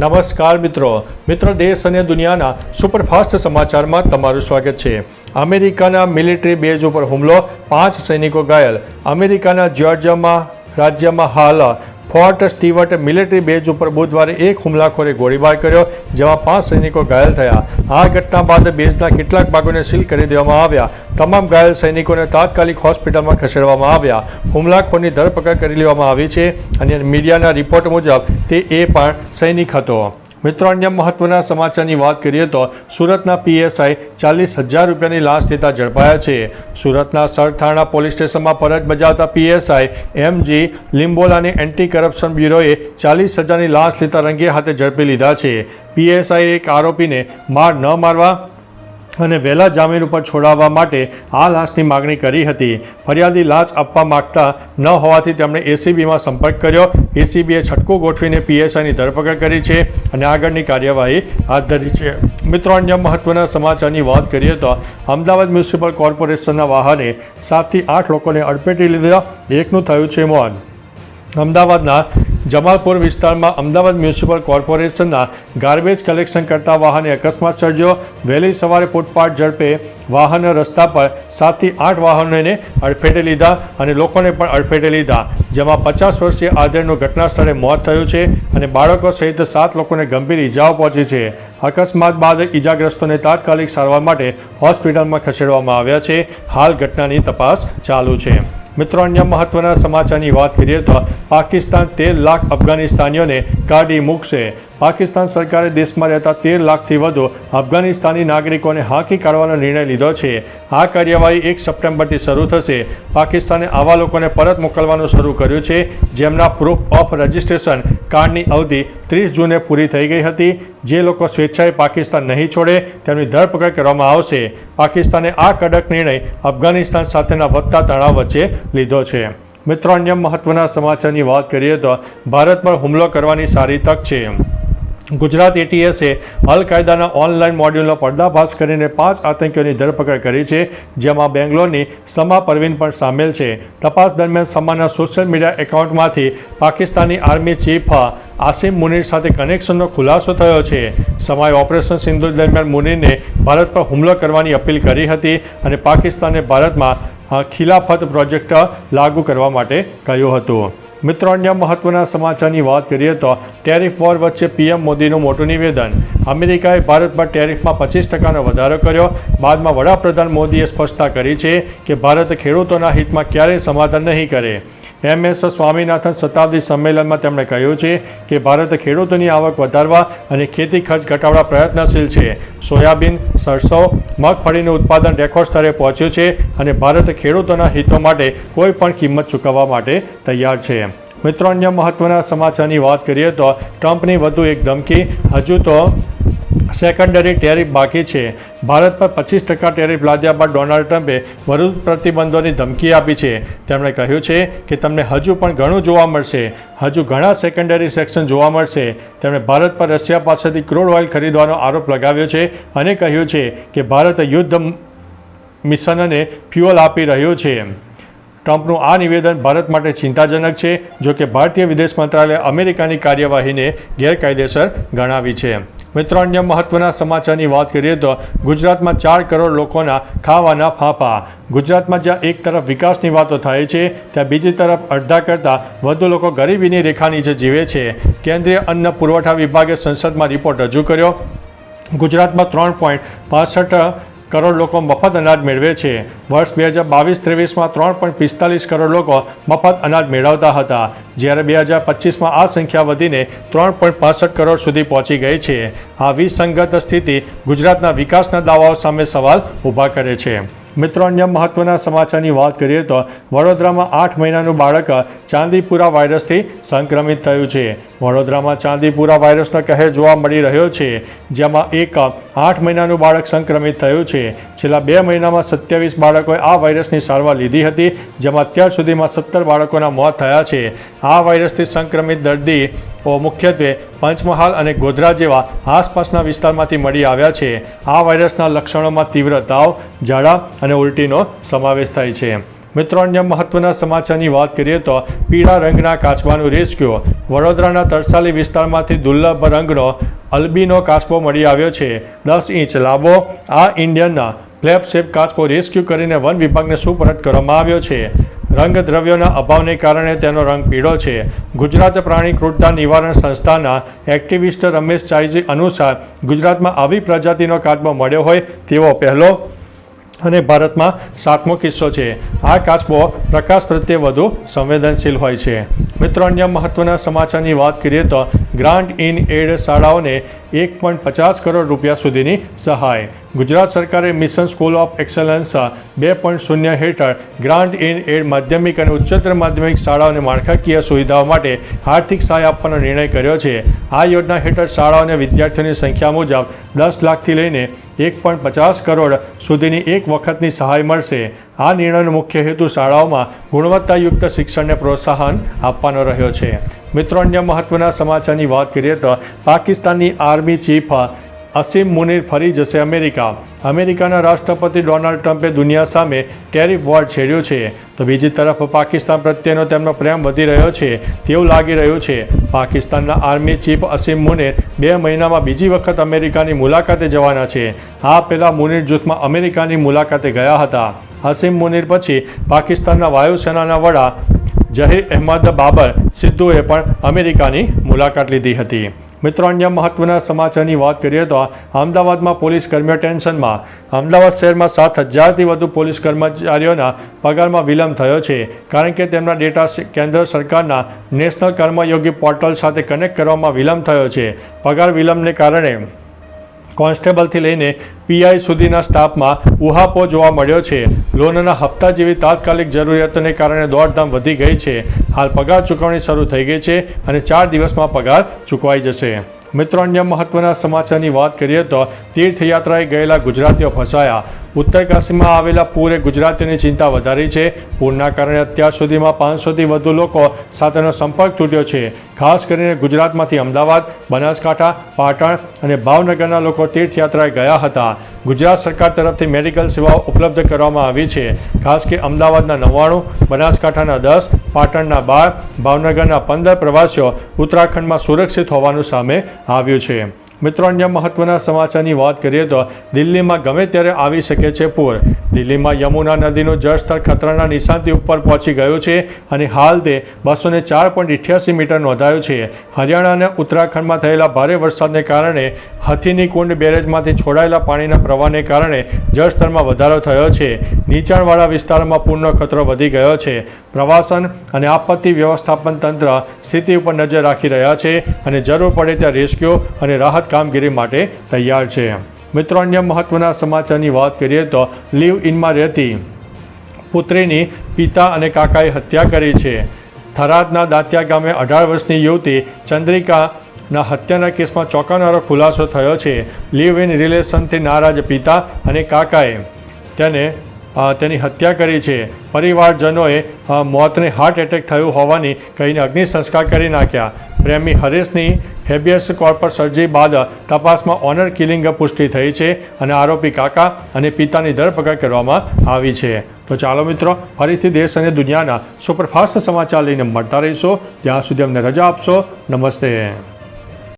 નમસ્કાર મિત્રો. મિત્રો, દેશ અને દુનિયાના સુપરફાસ્ટ સમાચારમાં તમારું સ્વાગત છે. અમેરિકાના મિલિટરી બેઝ ઉપર હુમલો, પાંચ સૈનિકો ઘાયલ. અમેરિકાના જ્યોર્જિયામાં, રાજ્યમાં હાલ ફોર્ટ સ્ટીવર્ટ મિલિટરી બેઝ ઉપર બુધવારે એક હુમલાખોરે ગોળીબાર કર્યો, જેમાં પાંચ સૈનિકો ઘાયલ થયા. આ ઘટના બાદ બેઝના કેટલાક ભાગોને સીલ કરી દેવામાં આવ્યા. તમામ ઘાયલ સૈનિકોને તાત્કાલિક હોસ્પિટલમાં ખસેડવામાં આવ્યા. હુમલાખોરની ધરપકડ કરી લેવામાં આવી છે. અને મીડિયાના રિપોર્ટ મુજબ, તે એ પણ સૈનિક હતો. મિત્રો, અન્ય મહત્વના સમાચારની વાત કરીએ તો સુરતના પીએસઆઈ ચાલીસ હજાર રૂપિયાની લાંચ લેતા ઝડપાયા છે. સુરતના સરથાણા પોલીસ સ્ટેશનમાં ફરજ બજાવતા પીએસઆઈ એમજી લિંબોલાની એન્ટી કરપ્શન બ્યુરોએ ચાલીસ હજારની લાંચ લેતા રંગે હાથે ઝડપી લીધા છે. પીએસઆઈ એક આરોપીને માર ન મારવા અને વહેલા જામીન ઉપર છોડાવવા માટે આ લાંચની માગણી કરી હતી. ફરિયાદી લાંચ આપવા માંગતા ન હોવાથી તેમણે એસીબીમાં સંપર્ક કર્યો. એસીબીએ છટકો ગોઠવીને પીએસઆઈની ધરપકડ કરી છે અને આગળની કાર્યવાહી હાથ ધરી છે. મિત્રો, અન્ય મહત્વના સમાચારની વાત કરીએ તો અમદાવાદ મ્યુનિસિપલ કોર્પોરેશનના વાહને સાતથી આઠ લોકોને અડપેટી લીધા. એકનું થયું છે મોત. અમદાવાદના જમાલપુર વિસ્તારમાં અમદાવાદ મ્યુનિસિપલ કોર્પોરેશનના ગાર્બેજ કલેક્શન કરતા વાહને અકસ્માત સર્જ્યો. વહેલી સવારે ફૂટપાથ ઝડપે વાહન રસ્તા પર સાતથી આઠ વાહનોને અડફેટે લીધા અને લોકોને પણ અડફેટે લીધા. જેમાં પચાસ વર્ષીય આદરનું ઘટના સ્થળે મોત થયું છે અને બાળકો સહિત સાત લોકોને ગંભીર ઈજાઓ પહોંચી છે. અકસ્માત બાદ ઈજાગ્રસ્તોને તાત્કાલિક સારવાર માટે હોસ્પિટલમાં ખસેડવામાં આવ્યા છે. હાલ ઘટનાની તપાસ ચાલુ છે. મિત્રો અન્ય મહત્વના સમાચારની વાત કરીએ તો પાકિસ્તાન તેર લાખ અફઘાનિસ્તાનીઓને કાઢી મૂકશે. પાકિસ્તાન સરકારે દેશમાં રહેતા તેર લાખથી વધુ અફઘાનિસ્તાની નાગરિકોને હાંકી કાઢવાનો નિર્ણય લીધો છે. આ કાર્યવાહી એક સપ્ટેમ્બરથી શરૂ થશે. પાકિસ્તાને આવા લોકોને પરત મોકલવાનું શરૂ કર્યું છે, જેમના પ્રૂફ ઓફ રજિસ્ટ્રેશન કાર્ડની અવધિ ત્રીસ જૂને પૂરી થઈ ગઈ હતી. જે લોકો સ્વેચ્છાએ પાકિસ્તાન નહીં છોડે, તેમની ધરપકડ કરવામાં આવશે. પાકિસ્તાને આ કડક નિર્ણય અફઘાનિસ્તાન સાથેના વધતા તણાવ વચ્ચે લીધો છે. મિત્રો, અન્ય મહત્વના સમાચારની વાત કરીએ તો ભારત પર હુમલો કરવાની સારી તક છે. ગુજરાત એટીએસે અલ કાયદાના ઓનલાઈન મોડ્યુલનો પર્દાફાશ કરીને પાંચ આતંકીઓની ધરપકડ કરી છે, જેમાં બેંગ્લોરની સમા પરવીન પણ સામેલ છે. તપાસ દરમિયાન સમાના સોશિયલ મીડિયા એકાઉન્ટમાંથી પાકિસ્તાની આર્મી ચીફ આસિમ મુનીર સાથે કનેક્શનનો ખુલાસો થયો છે. સમાએ ઓપરેશન સિંધુ દરમિયાન મુનીરને ભારત પર હુમલો કરવાની અપીલ કરી હતી અને પાકિસ્તાને ભારતમાં ખિલાફત પ્રોજેક્ટ લાગુ કરવા માટે કહ્યું હતું. મિત્રો, અન્ય મહત્વના સમાચારની વાત કરીએ તો ટેરિફ વોર વચ્ચે પીએમ મોદીનું મોટું નિવેદન. અમેરિકાએ ભારતમાં ટેરિફમાં પચીસ ટકાનો વધારો કર્યો. બાદમાં વડાપ્રધાન મોદીએ સ્પષ્ટતા કરી છે કે ભારત ખેડૂતોના હિતમાં ક્યારેય સમાધાન નહીં કરે. એમ. એસ. સ્વામીનાથન શતાબ્દી સંમેલનમાં તેમણે કહ્યું છે કે ભારત ખેડૂતોની આવક વધારવા અને ખેતી ખર્ચ ઘટાડવા પ્રયત્નશીલ છે. સોયાબીન, સરસો, મગફળીનું ઉત્પાદન રેકોર્ડ સ્તરે પહોંચ્યું છે અને ભારત ખેડૂતોના હિતો માટે કોઈ પણ કિંમત ચૂકવવા માટે તૈયાર છે. મિત્રો, અન્ય મહત્વના સમાચારની વાત કરીએ તો ટ્રમ્પની વધુ એક ધમકી. હજુ તો સેકન્ડરી ટેરિફ બાકી છે. ભારત પર પચીસ ટકા ટેરિફ લાદ્યા બાદ ડોનાલ્ડ ટ્રમ્પે વધુ પ્રતિબંધોની ધમકી આપી છે. તેમણે કહ્યું છે કે તમને હજુ પણ ઘણું જોવા મળશે. હજુ ઘણા સેકન્ડરી સેક્શન જોવા મળશે. તેમણે ભારત પર રશિયા પાસેથી ક્રૂડ ઓઇલ ખરીદવાનો આરોપ લગાવ્યો છે અને કહ્યું છે કે ભારત યુદ્ધ મિશનને ફ્યુઅલ આપી રહ્યું છે. ટ્રમ્પનું આ નિવેદન ભારત માટે ચિંતાજનક છે, જો કે ભારતીય વિદેશ મંત્રાલયે અમેરિકાની કાર્યવાહીને ગેરકાયદેસર ગણાવી છે. મિત્રો, અન્ય મહત્વના સમાચારની વાત કરીએ તો ગુજરાતમાં ચાર કરોડ લોકોના ખાવાના ફાંફા. ગુજરાતમાં જ્યાં એક તરફ વિકાસની વાતો થાય છે, ત્યાં બીજી તરફ અડધા કરતાં વધુ લોકો ગરીબીની રેખા નીચે જીવે છે. કેન્દ્રીય અન્ન પુરવઠા વિભાગે સંસદમાં રિપોર્ટ રજૂ કર્યો. ગુજરાતમાં ત્રણ પોઈન્ટ પાસઠ કરોડ લોકો મફત અનાજ મેળવે છે. વર્ષ બે હજાર બાવીસ ત્રેવીસમાં ત્રણ પોઈન્ટ પિસ્તાલીસ કરોડ લોકો મફત અનાજ મેળવતા હતા. જ્યારે બે હજાર પચીસમાં આ સંખ્યા વધીને ત્રણ પોઈન્ટ પાસઠ કરોડ સુધી પહોંચી ગઈ છે. આ વિસંગત સ્થિતિ ગુજરાતના વિકાસના દાવાઓ સામે સવાલ ઊભા કરે છે. મિત્રો, અન્ય મહત્વના સમાચારની વાત કરીએ તો વડોદરામાં આઠ મહિનાનું બાળક ચાંદીપુરા વાયરસથી સંક્રમિત થયું છે. વડોદરામાં ચાંદીપુરા વાયરસનો કહેર જોવા મળી રહ્યો છે, જેમાં એક આઠ મહિનાનું બાળક સંક્રમિત થયું છે. છેલ્લા બે મહિનામાં સત્યાવીસ બાળકોએ આ વાયરસની સારવાર લીધી હતી, જેમાં અત્યાર સુધીમાં સત્તર બાળકોના મોત થયા છે. આ વાયરસથી સંક્રમિત દર્દીઓ મુખ્યત્વે પંચમહાલ અને ગોધરા જેવા આસપાસના વિસ્તારમાંથી મળી આવ્યા છે. આ વાયરસના લક્ષણોમાં તીવ્ર તાવ, ઝાડા અને ઉલટીનો સમાવેશ થાય છે. મિત્રો, અન્ય મહત્વના સમાચારની વાત કરીએ તો પીળા રંગના કાચબાનું રેસ્ક્યુ. વડોદરાના તરસાલી વિસ્તારમાંથી દુર્લભ રંગનો અલ્બીનો કાચબો મળી આવ્યો છે. દસ ઇંચ લાંબો આ ઇન્ડિયનના ફ્લેપ શેપ કાચબો રેસ્ક્યુ કરીને વન વિભાગને સુપરત કરવામાં આવ્યો છે. રંગદ્રવ્યોના અભાવને કારણે તેનો રંગ પીળો છે. ગુજરાત પ્રાણી ક્રૂરતા નિવારણ સંસ્થાના એક્ટિવિસ્ટ રમેશ ચાઈજી અનુસાર ગુજરાતમાં આવી પ્રજાતિનો કાચબો મળ્યો હોય તેવો પહેલો અને ભારતમાં સાતમો કિસ્સો છે. આ કાચબો પ્રકાશ પ્રત્યે વધુ સંવેદનશીલ હોય છે. મિત્રો, અન્ય મહત્વના સમાચારની વાત કરીએ તો ગ્રાન્ટ ઇન એડ શાળાઓને એક પોઈન્ટ પચાસ કરોડ રૂપિયા સુધીની સહાય. ગુજરાત સરકારે મિશન સ્કૂલ ઓફ એક્સલન્સ બે પોઈન્ટ શૂન્ય હેઠળ ગ્રાન્ટ ઇન એડ માધ્યમિક અને ઉચ્ચતર માધ્યમિક શાળાઓને માળખાકીય સુવિધાઓ માટે આર્થિક સહાય આપવાનો નિર્ણય કર્યો છે. આ યોજના હેઠળ શાળાઓ અને વિદ્યાર્થીઓની સંખ્યા મુજબ દસ લાખથી લઈને એક પોઈન્ટ પચાસ કરોડ સુધીની એક વખતની સહાય મળશે. આ નિર્ણયનો મુખ્ય હેતુ શાળાઓમાં ગુણવત્તાયુક્ત શિક્ષણને પ્રોત્સાહન આપવાનો રહ્યો છે. મિત્રો, અન્ય મહત્વના સમાચારની વાત કરીએ તો પાકિસ્તાનની આર્મી ચીફ અસીમ મુનીર ફરી જશે અમેરિકા. અમેરિકાના રાષ્ટ્રપતિ ડોનાલ્ડ ટ્રમ્પે દુનિયા સામે ટેરિફ વોર છેડ્યો છે. તો બીજી તરફ પાકિસ્તાન પ્રત્યેનો તેમનો પ્રેમ વધી રહ્યો છે, તેવું લાગી રહ્યું છે. પાકિસ્તાનના આર્મી ચીફ અસીમ મુનીર બે મહિનામાં બીજી વખત અમેરિકાની મુલાકાતે જવાના છે. આ પહેલાં મુનીર જૂથમાં અમેરિકાની મુલાકાતે ગયા હતા. અસીમ મુનીર પછી પાકિસ્તાનના વાયુસેનાના વડા જહીર અહેમદ બાબર સિદ્ધુએ પણ અમેરિકાની મુલાકાત લીધી હતી. મિત્રો, અન્ય મહત્વના સમાચારની વાત કરીએ તો અમદાવાદમાં પોલીસ કર્મીઓ ટેન્શનમાં. અમદાવાદ શહેરમાં સાત હજારથી વધુ પોલીસ કર્મચારીઓના પગારમાં વિલંબ થયો છે, કારણ કે તેમના ડેટા કેન્દ્ર સરકારના નેશનલ કર્મયોગી પોર્ટલ સાથે કનેક્ટ કરવામાં વિલંબ થયો છે. પગાર વિલંબને કારણે કોન્સ્ટેબલથી લઈને પીઆઈ સુધીના સ્ટાફમાં ઉહાપો જોવા મળ્યો છે. લોનના હપ્તા જેવી તાત્કાલિક જરૂરિયાતોને કારણે દોડધામ વધી ગઈ છે. હાલ પગાર ચૂકવણી શરૂ થઈ ગઈ છે અને ચાર દિવસમાં પગાર ચૂકવાઈ જશે. મિત્રો, અન્ય મહત્વના સમાચારની વાત કરીએ તો તીર્થયાત્રાએ ગયેલા ગુજરાતીઓ ફસાયા. ઉત્તર કાશીમાં આવેલા પૂરે ગુજરાતીઓની ચિંતા વધારી છે. પૂરના કારણે અત્યાર સુધીમાં પાંચસોથી વધુ લોકો સાથેનો સંપર્ક તૂટ્યો છે. ખાસ કરીને ગુજરાતમાંથી અમદાવાદ, બનાસકાંઠા, પાટણ અને ભાવનગરના લોકો તીર્થયાત્રાએ ગયા હતા. ગુજરાત સરકાર તરફથી મેડિકલ સેવાઓ ઉપલબ્ધ કરવામાં આવી છે. ખાસ કે અમદાવાદના નવ્વાણું, બનાસકાંઠાના દસ, પાટણના બાર, ભાવનગરના પંદર પ્રવાસીઓ ઉત્તરાખંડમાં સુરક્ષિત હોવાનું સામે આવ્યું છે. મિત્રો, અન્ય મહત્વના સમાચારની વાત કરીએ તો દિલ્હીમાં ગમે ત્યારે આવી શકે છે પૂર. દિલ્હીમાં યમુના નદીનું જળસ્તર ખતરાના નિશાનથી ઉપર પહોંચી ગયું છે અને હાલ તે બસો ને ચાર પોઈન્ટ ઇઠ્યાસી મીટર નોંધાયું છે. હરિયાણા અને ઉત્તરાખંડમાં થયેલા ભારે વરસાદને કારણે હથીની કુંડ બેરેજમાંથી છોડાયેલા પાણીના પ્રવાહને કારણે જળસ્તરમાં વધારો થયો છે. નીચાણવાળા વિસ્તારોમાં પૂરનો ખતરો વધી ગયો છે. પ્રવાસન અને આપત્તિ વ્યવસ્થાપન તંત્ર સ્થિતિ ઉપર નજર રાખી રહ્યા છે અને જરૂર પડે ત્યાં રેસ્ક્યુ અને રાહત કામગીરી માટે તૈયાર છે. મિત્રો, અન્ય મહત્વના સમાચારની વાત કરીએ તો લીવ ઇનમાં રહેતી પુત્રીની પિતા અને કાકાએ હત્યા કરી છે. થરાદના દાંતિયા ગામે અઢાર વર્ષની યુવતી ચંદ્રિકાના હત્યાના કેસમાં ચોંકાવનારો ખુલાસો થયો છે. લીવ ઇન રિલેશનથી નારાજ પિતા અને કાકાએ તેને તેની હત્યા કરી છે. પરિવારજનોએ મોતને હાર્ટ એટેક થયું હોવાની કહીને અગ્નિ સંસ્કાર કરી નાખ્યા. પ્રેમી હરેશની હેબિયસ કોર્પસ સર્જી બાદ તપાસમાં ઓનર કિલિંગ પુષ્ટિ થઈ છે અને આરોપી કાકા અને પિતાની ધરપકડ કરવામાં આવી છે. તો ચાલો મિત્રો, ફરીથી દેશ અને દુનિયાના સુપરફાસ્ટ સમાચાર લઈને મળતા રહીશો. ત્યાં સુધી અમને રજા આપશો. નમસ્તે.